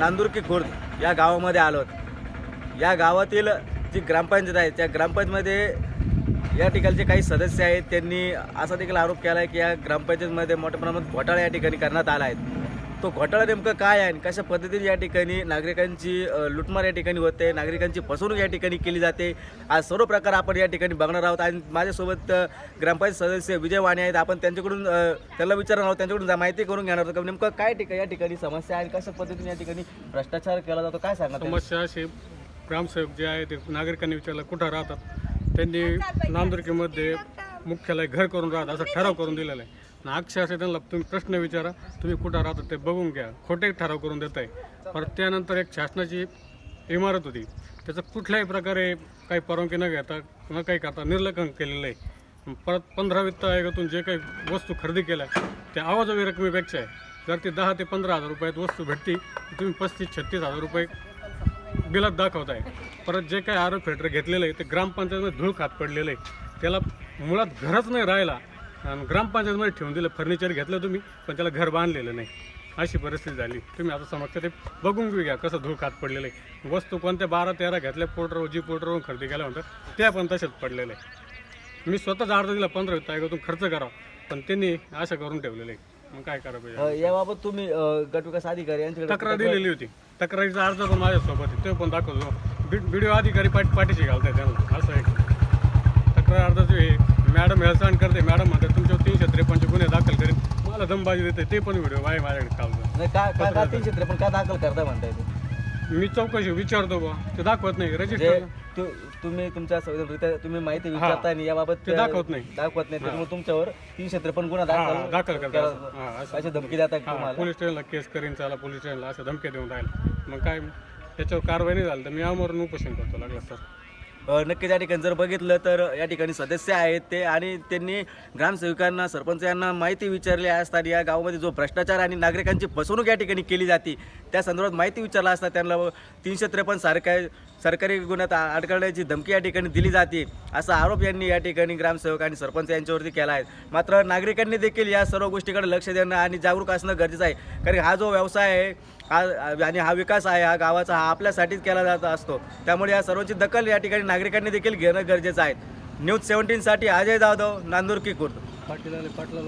नांदुर्की खुर्द या गावामध्ये आलो या गावातील जी ग्रामपंचायत आहे त्या ग्रामपंचायतमध्ये या ठिकाणचे काही सदस्य आहेत त्यांनी असा देखील आरोप केला आहे की या ग्रामपंचायतमध्ये मोठ्या प्रमाणात घोटाळा या ठिकाणी करण्यात आला आहे तो घोटाळा नेमकं काय आहे आणि कशा पद्धतीने या ठिकाणी नागरिकांची लुटमार या ठिकाणी होते नागरिकांची फसवणूक या ठिकाणी केली जाते? आज सर्व प्रकार आपण या ठिकाणी बघणार आहोत आणि माझ्यासोबत ग्रामपंचायत सदस्य विजय वाणे आहेत. आपण त्यांच्याकडून त्याला त्यांना विचारणार आहोत त्यांच्याकडून जा- माहिती करून घेणार आहोत. नेमकं काय ठिकाणी या ठिकाणी समस्या आहे कशा पद्धतीने या ठिकाणी भ्रष्टाचार केला जातो? काय सांगा समस्या अशी ग्रामसेवक जे आहे ते नागरिकांनी विचारलं कुठं राहतात? त्यांनी नांदुर्कीमध्ये मुख्यालय घर करून राहत असं ठराव करून दिलेला आहे. आणि अक्षरशः त्यांना तुम्ही प्रश्न विचारा तुम्ही कुठं राहता ते बघून घ्या. खोटे ठराव करून देत आहे. परत त्यानंतर एक शासनाची इमारत होती. त्याचं कुठल्याही प्रकारे काही परवानगी न घेता न काही करता निर्लक्षण केलेलं आहे. परत पंधरा वित्त आयोगातून जे काही वस्तू खरेदी केल्या त्या आवाजवी रकमेपेक्षा आहे. जर ती दहा ते पंधरा हजार रुपयात वस्तू भेटती तुम्ही पस्तीस छत्तीस हजार रुपये बिलात दाखवत आहे परत जे काही आरोप फेटर घेतलेलं आहे ते ग्रामपंचायतीमध्ये धूळ खात पडलेलं आहे. त्याला मुळात घरच नाही राहिला. आणि ग्रामपंचायतमध्ये ठेवून दिलं फर्निचर घेतलं तुम्ही पण त्याला घर बांधलेलं नाही. अशी परिस्थिती झाली. तुम्ही आता समक्ष ते बघून घेऊ घ्या कसं धूळ खात पडलेलं आहे. वस्तू कोणत्या बारा तेरा घेतल्या पोर्टर जी पोर्टरवरून खरेदी केल्या म्हणतात त्या पण तशाच पडलेल्या आहे मी स्वतःच अर्ज दिला पंधरा आयोगातून खर्च करावा. पण त्यांनी असं करून ठेवलेलं आहे. मग काय करावं पाहिजे अ, याबाबत तुम्ही अ, गटविकास अधिकारी यांच्याकडे तक्रार दिलेली होती. तक्रारीचा अर्ज पण माझ्यासोबत आहे. तो पण दाखवतो. व्हिडिओ अधिकारी पाठ पाठीशी घालताय त्यांना. असं आहे. हेळसाण करते. मॅडम म्हणतात तुमच्यावर तीनशे त्रेपन्नचे गुन्हे दाखल करेल मला दमबाजी देते ते पण व्हिडिओ आहे माझ्याकडे कालचा नाही काय काय काय तीनशे त्रेपन्न काय दाखल करता म्हणताय ते? मी चौकशी विचारतो बा ते दाखवत नाही जे रजिस्टर तु- तुम्ही तुमच्या संवेदनरित्या तुम्ही माहिती विचारताय आणि याबाबत ते दाखवत नाही. दाखवत नाही त्यामुळे तुमच्यावर तीनशे त्रेपन्न गुन्हा हा, दाखल दाखल करतात. केला- हा, असं. अशी धमकी देतात हा तुम्हाला. पोलीस स्टेशनला केस करीन चाला पोलीस स्टेशनला असं धमक्या देऊन राहिला. मग काय त्याच्यावर कारवाई नाही झाली तर मी आमरण उपोषण करतो लागला सर नक्कीच या ठिकाणी जर बघितलं तर या ठिकाणी सदस्य आहेत ते आणि त्यांनी ग्रामसेवकांना सरपंच यांना माहिती विचारली असतात या गावामध्ये जो भ्रष्टाचार आणि नागरिकांची फसवणूक या ठिकाणी केली जाते त्या संदर्भात माहिती विचारला असता त्यांना तीनशे त्रेपन्न सारख्या सरकारी गुन्ह्यात आ- धमकी या ठिकाणी दिली जाते असा आरोप यांनी या ठिकाणी ग्रामसेवक आणि सरपंच यांच्यावरती केला आहे. मात्र नागरिकांनी देखील या सर्व गोष्टीकडे लक्ष देणं आणि जागरूक असणं गरजेचं आहे. कारण हा जो व्यवसाय आहे हा आणि हा विकास आहे हा गावाचा हा आपल्यासाठीच केला जात असतो. त्यामुळे या सर्वांची दखल या ठिकाणी नागरिकांनी देखील घेणं गरजेचं आहे. न्यूज सेव्हन्टीनसाठी अजय जाधव नांदुरकी खुर्द. पाटील पाटला